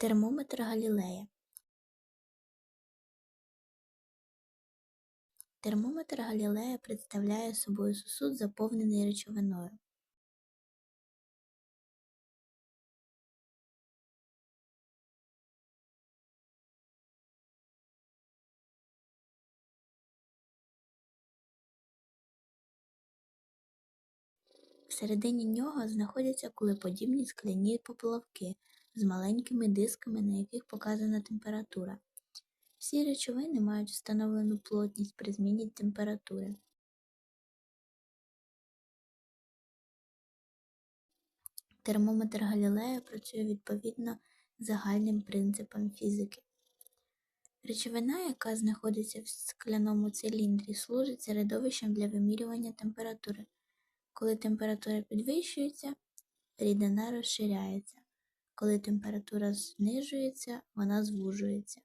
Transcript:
Термометр Галілея. Термометр Галілея представляє собою сосуд, заповнений речовиною. Всередині нього знаходяться кулеподібні скляні поплавки з маленькими дисками, на яких показана температура. Всі речовини мають встановлену плотність при зміні температури. Термометр Галілея працює відповідно загальним принципам фізики. Речовина, яка знаходиться в скляному циліндрі, служить середовищем для вимірювання температури. Коли температура підвищується, рідина розширяється. Коли температура знижується, вона звужується.